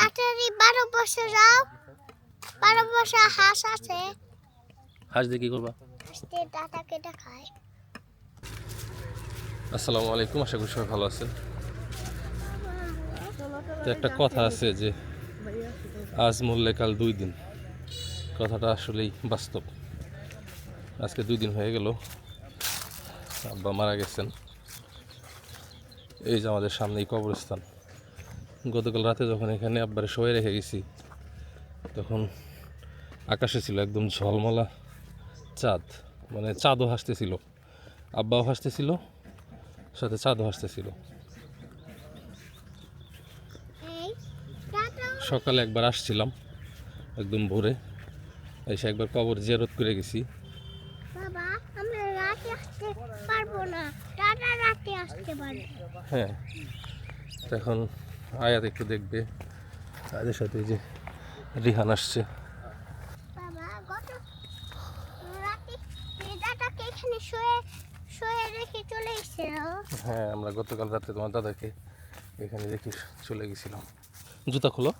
তাড়াতাড়ি বারো বছর যাও। বারো বছর হাঁস আছে। হাঁস দিয়ে কি করবা? হাঁসতে দাদা কেটে খায় আসসালামু আলাইকুম আশা করি সবাই ভালো আছেন। তো একটা কথা আছে যে আজ মরলে কাল দুই দিন। কথাটা আসলেই বাস্তব। আজকে দুই দিন হয়ে গেল। আব্বা মারা গেছেন। এই যে আমাদের সামনেই কবরস্থান। গতকাল রাতে যখন এখানে আব্বারে শোয়ে রেখে গেছি তখন আকাশে ছিল একদম ঝলমলা চাঁদ মানে চাঁদও হাসতেছিল। আব্বাও হাসতেছিল সাথে চাঁদও হাসতেছিল। সকালে একবার আসছিলাম একদম ভোরে। এসে একবার কবর জিয়ারত করে গেছি। হ্যাঁ। এখন আয়াত একটু দেখবে। তাদের সাথে এই যে রিহান আসছে। হ্যাঁ আমরা গতকাল রাতে তোমার দাদাকে এখানে রেখে চলে গেছিলাম। জুতা খোলো।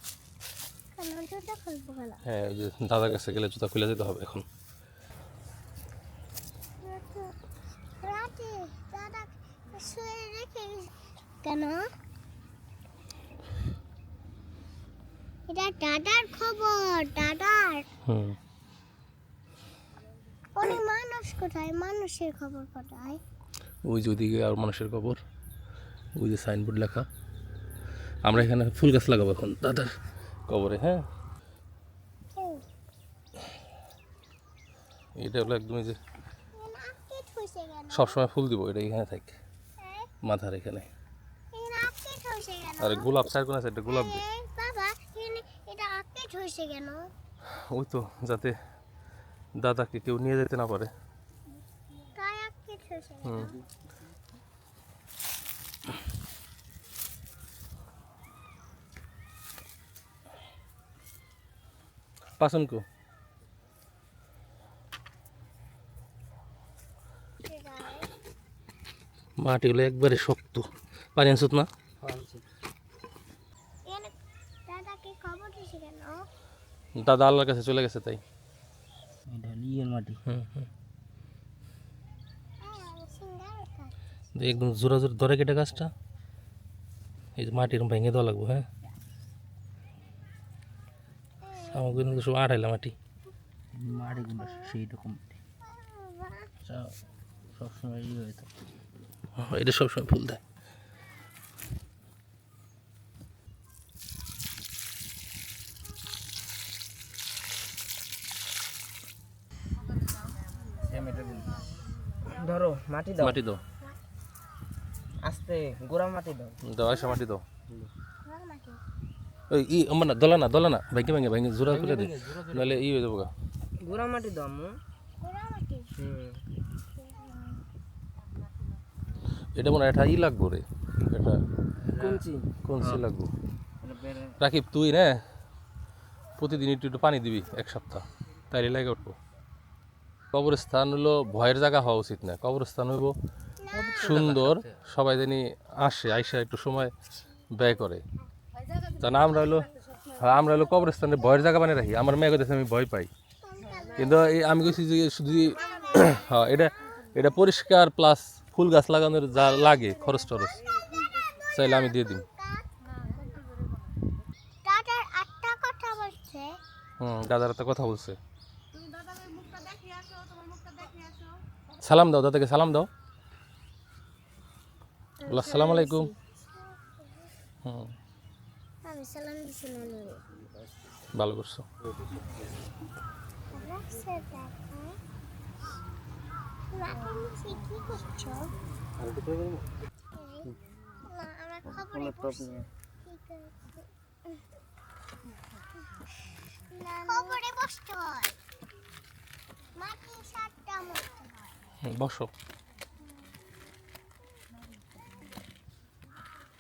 হ্যাঁ ওই যে দাদার কাছে গেলে জুতা খুলে যেতে হবে এখন। কেন? এটা দাদার খবর দাদার। হুম। উনি মানুষ কোথায়? মানুষের খবর কোথায়? ওই যে ওইদিকে আর মানুষের কবর ওই যে সাইনবোর্ড লেখা। আমরা এখানে ফুল গাছ লাগাবো এখন দাদার কবরে হ্যাঁ? এটা হলো একদম এই যে সবসময় ফুল দিব এটা এখানে থাকে। মাথার এখানে। আর গোলাপ চার কোন আছে? একটা গোলাপ দে এই, বাবা এখানে এটা আঁকে কেন? ওই তো যাতে দাদাকে কেউ নিয়ে যেতে না পারে। তাই আঁকে ঠুসে কেন? হুম। পাচন কো? মাটিগুলো একবারে শক্ত। পানি আনছত না? দাদাকে খবর ঠুসে কেন? দাদা আল্লাহর কাছে চলে গেছে তাই। এটা লিয়ের মাটি। হুম হুম। হ্যাঁ, একদম জোরা জোর ধরে কেটে গাছটা। এই যে মাটি এরকম ভেঙে দেওয়া লাগবো হ্যাঁ? আমাকে কিন্তু সব আড়াইলা মাটি। মাটিগুলো সেই রকম সবসময় ইয়ে হয়ে থাকে। হ্যাঁ, এটা সবসময় ফুল দেয় ধরো মাটি দাও। মাটি দাও। আস্তে গোড়া মাটি দাও। দাও আসা মাটি দাও। ওই ই আমার না দলা না দলা না ভেঙে ভেঙে ভেঙে জোরা করে দে। নাহলে ই হয়ে যাব গা। গোড়া মাটি দাও আম্মু। গোড়া মাটি। হুম। এটা মনে এটা ই লাগবো রে। এটা কুঞ্চি। কোন সি লাগবো। এটা রাকিব তুই না প্রতিদিন একটু একটু পানি দিবি এক সপ্তাহ। তাইলে লাগে উঠবো। কবরস্থান হলো ভয়ের জায়গা হওয়া উচিত না। কবরস্থান হইব সুন্দর সবাই জানি আসে আইসা একটু সময় ব্যয় করে। তা না আমরা হলো আমরা হলো কবরস্থানে ভয়ের জায়গা বানিয়ে রাখি। আমার মেয়ে কাছে আমি ভয় পাই। কিন্তু এই আমি কইছি যে শুধু হ্যাঁ এটা এটা পরিষ্কার প্লাস ফুল গাছ লাগানোর যা লাগে খরচ টরচ চাইলে আমি দিয়ে দিই দাদার আটটা কথা বলছে। হুম দাদার একটা কথা বলছে। সালাম দাও দাদাকে সালাম দাও। বলো আসসালামু আলাইকুম। হুম। আমি সালাম দিছি নানি ভালো করছ। খবরে বসতে হয়। মাটি সাতটা হুম, বসো।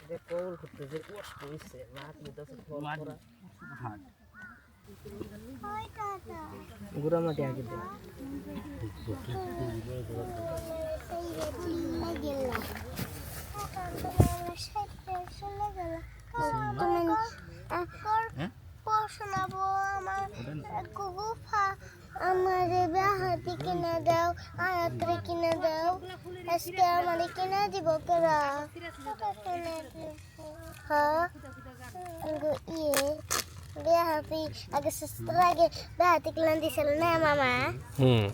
এটা কবল করতে যে কষ্ট হইছে মাছ নিতেছে ফল করা। ওই দাদা গুড়া মাটি আগে পড়াশোনাবো আমার গুফা আমার হাতি কিনে দাও আয়াত্রে কিনে দাও আজকে আমার কিনে দিব কেরা? হ্যাঁ? ইয়ে বেহাতি আগে সুস্থ আগে বেহাতি কিনে দিছিল না মামা? হুম।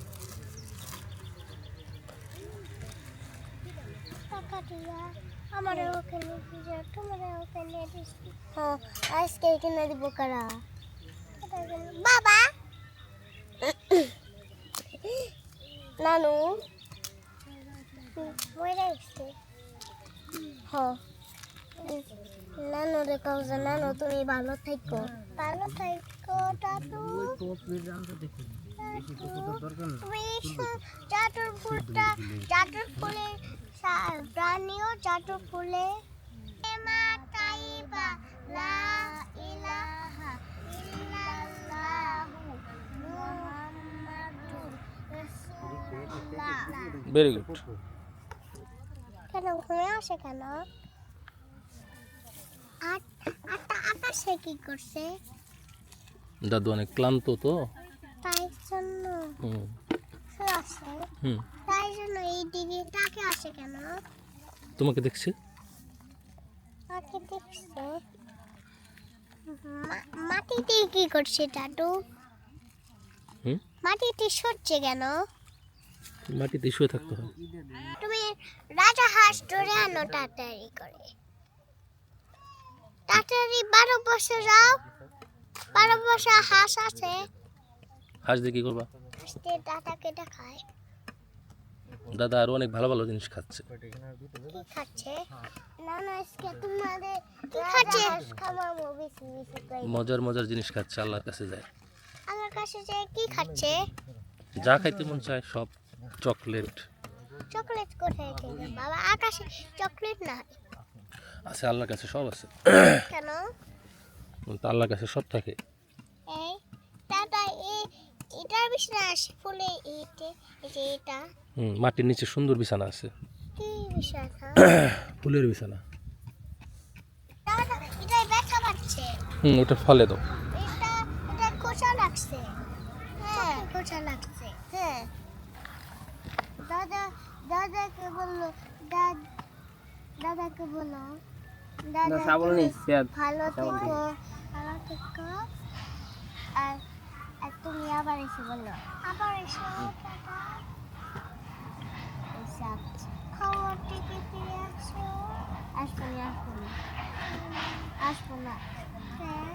টাকা দিয়া। আমার ওখানে দিয়ে তোমার ওখানে হ্যাঁ আজকে কিনে দিব কারা বাবা নানু মরে গেছে হ্যাঁ নানু রে কাউ নানু তুমি ভালো থাকো ভালো থাকো টাটু চাটুর ফুলটা চাটুর ফুলে প্রাণীও চাটুর ফুলে। ভেরি গুড কেন ঘুমে আসে কেন? আট আটটা আকাশে কি করছে? দাদু অনেক ক্লান্ত তো। তাই জন্য। হুম। শুয়ে আসে হুম। তাই জন্য এই দিকে তাকে আসে কেন? তোমাকে দেখছি? মাটিতে কি করছে টাটু হুম? মাটিতে সরছে কেন? মাটিতে শুয়ে থাকতে হয়। তুমি রাজা হাঁস ধরে আনো তাড়াতাড়ি করে। তাড়াতাড়ি বারো বছর যাও। বারো বছর হাঁস আছে। হাঁস দিয়ে কি করবা? হাঁসতে দাদাকে দেখায় দাদা আরও অনেক ভালো ভালো জিনিস খাচ্ছে। খাচ্ছে? না না আজকে তোমাদের খাচ্ছে। খামাবো বেশি বেশি করে মজার মজার জিনিস খাচ্ছে আল্লাহর কাছে যায়। আমার কাছে যে কি খাচ্ছে? যা খাইতে মন চায় সব চকলেট। চকলেট কোথায় কিনবে বাবা আকাশে চকলেট না? আছে আল্লাহর কাছে সব আছে। কেন? তো আল্লাহর কাছে সব থাকে। এই দাদা এ এটার বিছনা আসে ফুলে এটে এটা। হুম মাটির নিচে সুন্দর বিছানা আছে। কি বিছানা? ফুলের বিছানা। দাদা এটা ব্যথা পাচ্ছে। হুম ওটা ফলে দাও। এটা এটা লাগছে। হ্যাঁ লাগছে। হ্যাঁ। দাদা দাদাকে বলল দাদ দাদাকে বলো দাদা ভালো থেকো ভালো থেকো। আর আর তুমি আবার এসে বলল আবার এসো টাটা। এসব খবর থেকে ফিরে আসো। আসব না আসব না। আসব না। হ্যাঁ।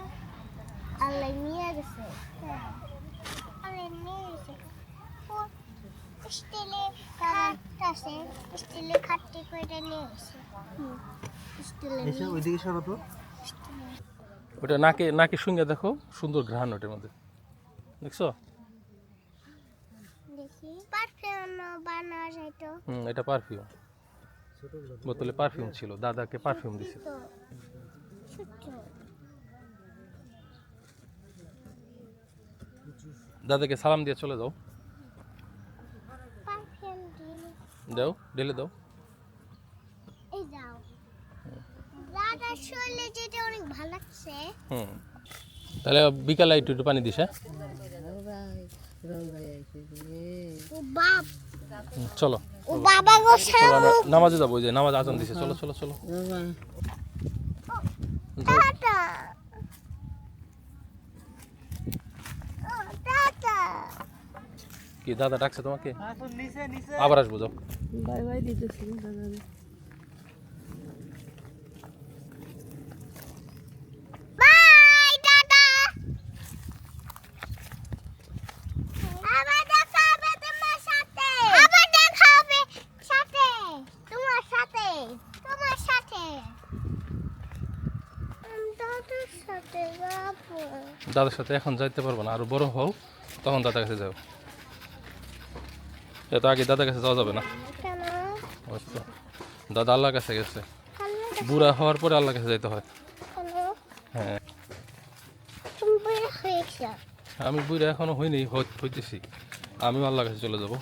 আল্লাহ নিয়ে গেছে। হ্যাঁ। আল্লাহ নিয়ে গেছে। স্টিলে খাট আছে। স্টিলে খাটটি করে নিয়ে গেছে। স্টিলে ওইদিকে সরো তো। ওটা নাকে নাকে সঙ্গে দেখো সুন্দর ঘ্রাণ ওটার মধ্যে। দেখছ? হুম এটা পারফিউম বোতলে পারফিউম ছিল দাদাকে পারফিউম দিছে। দাদাকে সালাম দিয়ে চলে যাও। দাও ঢেলে দাও। তাহলে বিকালে একটু একটু পানি দিস হ্যাঁ ও বাপ হুম, চলো। ও বাবা গো চলো নামাজে যাব ওই যে নামাজ আজান দিছে। চলো চলো চলো। টাটা। টাটা। কি দাদা ডাকছে তোমাকে? নিচে নিচে। আবার আসব যাও। বাই বাই দিতেছি দাদা বাই টাটা আবার দেখা হবে তোমার সাথে আবার দেখা হবে সাথে তোমার সাথে তোমার সাথে দাদার সাথে যাব দাদার সাথে এখন যাইতে পারব না আরও বড় হও তখন দাদার কাছে যাও। এত আগে দাদার কাছে যাওয়া যাবে না। দাদা আল্লাহর কাছে গেছে। বুড়া হওয়ার পরে আল্লাহর কাছে যাইতে হয়। হ্যাঁ। আমি বুড়া এখনও হইনি হই- হইতেছি। আমিও আল্লাহর কাছে চলে যাব।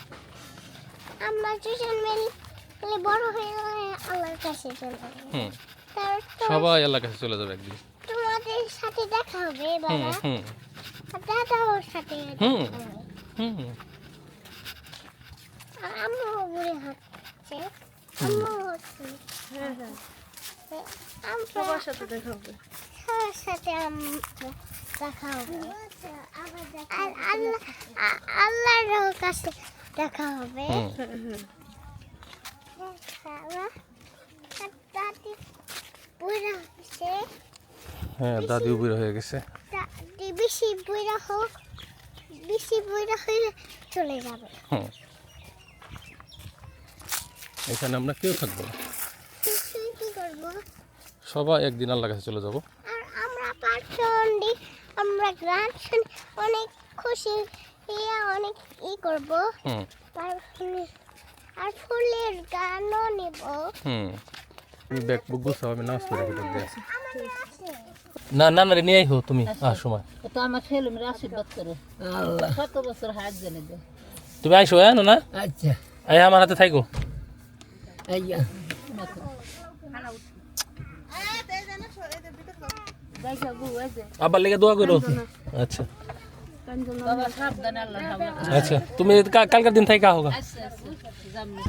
সবাই আল্লাহর কাছে চলে যাবে একদিন। সাথে দেখা হবে বাবা হুম আর সাথে হুম। দেখা হুম আম্মু ঘুরে হচ্ছে। আম্মু হচ্ছে। হ্যাঁ হ্যাঁ। সবার সাথে দেখা হবে। সবার সাথে দেখা হবে। আর আল্লাহ আল্লাহর কাছে দেখা হবে। দাদি হচ্ছে। হ্যাঁ দাদিও বুড়া হয়ে গেছে। বেশি বুড়া হোক বেশি বুড়া হয়ে চলে যাবে। হুম। এখানে আমরা কেউ থাকব না। কি করব? সবাই একদিন আল্লাহর কাছে চলে যাব। আর আমরা পার্সন্ডি আমরা শুনে অনেক খুশি অনেক ই করব। হুম। আর ফুলের গানও নেব। হুম। ব্যাগ বুক গুছাও আমি নাচ করে ভিতর দিয়ে আমাদের আছে না না না রে নিয়ে আইহো তুমি। আর সময়। তো আমার ছেলে মেয়ের আশীর্বাদ করো। আল্লাহ। কত বছর হাত জেনে দে। তুমি আইসো হ্যাঁ না আচ্ছা। আই আমার হাতে থাইকো। আইয়া। দেখা গু এই যে আবার লেগে দোয়া করো। আচ্ছা। বাবা সাবধানে আল্লাহ হাওয়া। আচ্ছা তুমি কা- কালকের দিন থাইকা হোগা। আচ্ছা আচ্ছা। জামনি